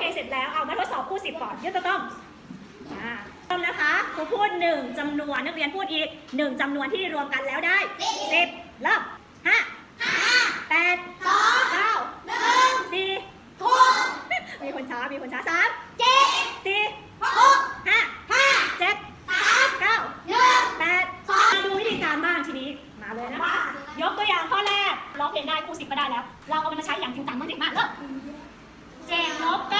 เคเสร็จแล้วเอามาทดสอบคู่สิบก่อนยืดธต้องต้อนนะคะครูพูดหนึ่งจำนวนนักเรียนพูดอีกหนึ่งจำนวนที่รวมกันแล้วได้สิบเริ่มห้าแปดสองเก้าหนึ่งสี่หกมีคนช้ามีคนช้าสามเจ็ดสี่หกห้าห้าเจ็ดสามเก้าหนึ่งแปดสองดูวิธีการบ้างทีนี้มาเลยนะยกตัวอย่างข้อแรกร้องเพลงได้ครูสิบก็ได้แล้ว เราเอามันมาใช้อย่างจริงจังมากงเด็มากเริ่มเจ็ดลบเก้า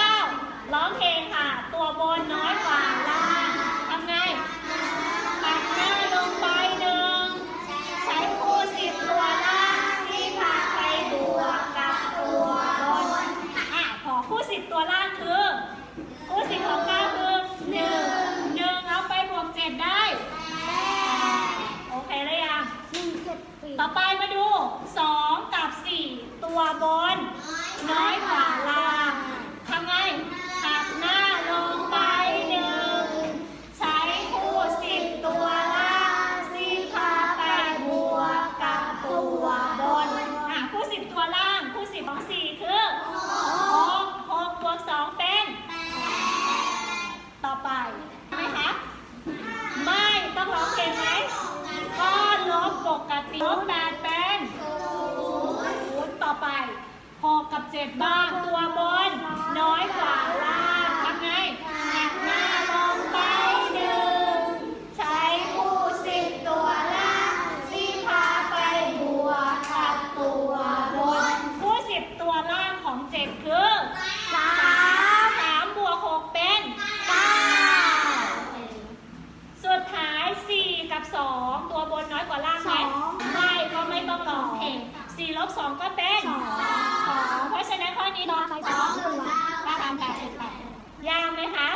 ติลบแปดเป็นศูนย์ต่อไปหกกับเจ็ดบ้างตัวบน น้อยกว่าล่างทำไงหักหน้าลงไปหนึ่งใช้คู่สิบตัวล่างที่พาไปบวกกับตัวบน คู่สิบตัวล่างของเจ็ดคือสามสามบวกหกเป็นเก้าสุดท้าย4กับ2ตัวบนน้อยกว่าล่างไหม ก็ไม่ต้องร้องเพลง4ลบ2ก็เป็น2เพราะฉะนั้นข้อนี้น้องไปสองป้าทำแปดสิบแปดยากไหมคะ